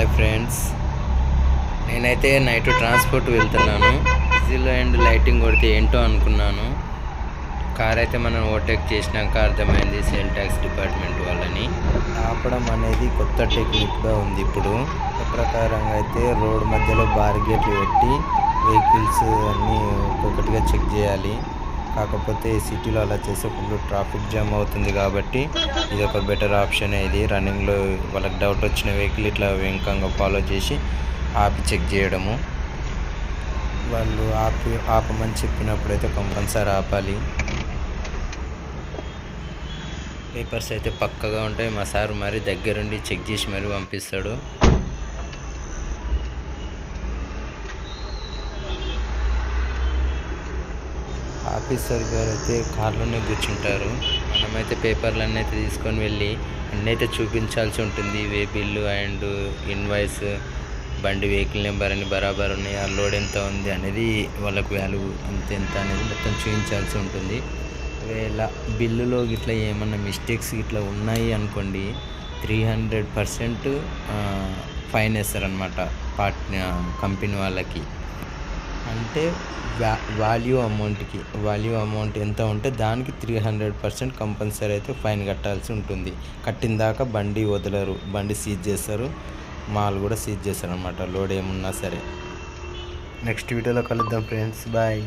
Hi friends. నేనైతే night transport వెళ్తున్నాను. Diesel and lighting కొడితే ఏంటో అనుకున్నాను. కార్ అయితే మనం ఓవర్టేక్ చేసినాక అర్థమైంది సేల్ ట్యాక్స్ డిపార్ట్మెంట్ వాళ్ళని. ఆపడం అనేది కొత్త టెక్నిక్గా ఉంది ఇప్పుడు. ప్రకారంగా అయితే రోడ్ మధ్యలో బార్గేట్లు పెట్టి వెహికల్స్ అన్నీ ఒక్కొక్కటిగా చెక్ చేయాలి. కాకపోతే సిటీలో అలా చేసేప్పుడు ట్రాఫిక్ జామ్ అవుతుంది కాబట్టి ఇది ఒక బెటర్ ఆప్షన్ ఇది. రన్నింగ్లో వాళ్ళకి డౌట్ వచ్చిన వెహికల్ ఇట్లా వెంకంగా ఫాలో చేసి ఆపి చెక్ చేయడము. వాళ్ళు ఆపి ఆపమని చెప్పినప్పుడు అయితే కంపల్సరీ ఆపాలి. పేపర్స్ అయితే పక్కగా ఉంటాయి. మా సార్ మరి దగ్గరుండి చెక్ చేసి మరి పంపిస్తాడు. ఆఫీసర్ గారు అయితే కార్లోనే కూర్చుంటారు. మనమైతే పేపర్లన్నీ అయితే తీసుకొని వెళ్ళి అన్నీ అయితే చూపించాల్సి ఉంటుంది. వే బిల్లు అండ్ ఇన్వాయిస్ బండి వెహికల్ నెంబర్ అని బరాబర్ ఉన్నాయి. ఆ లోడ్ ఎంత ఉంది అనేది వాళ్ళకు వాల్యూ అంత ఎంత అనేది మొత్తం చూపించాల్సి ఉంటుంది. ఒకవేళ బిల్లులో గిట్లా ఏమన్నా మిస్టేక్స్ ఇట్లా ఉన్నాయి అనుకోండి త్రీ హండ్రెడ్ పర్సెంట్ ఫైన్ వేస్తారనమాట పార్ట్ కంపెనీ వాళ్ళకి. అంటే వ్యా వాల్యూ అమౌంట్కి వాల్యూ అమౌంట్ ఎంత ఉంటే దానికి త్రీ హండ్రెడ్ పర్సెంట్ కంపల్సరీ అయితే ఫైన్ కట్టాల్సి ఉంటుంది. కట్టిన దాకా బండి వదలరు బండి సీజ్ చేస్తారు మాల్ కూడా సీజ్ చేస్తారు అనమాట లోడ్ ఏమున్నా సరే. నెక్స్ట్ వీడియోలో కలుద్దాం ఫ్రెండ్స్ బాయ్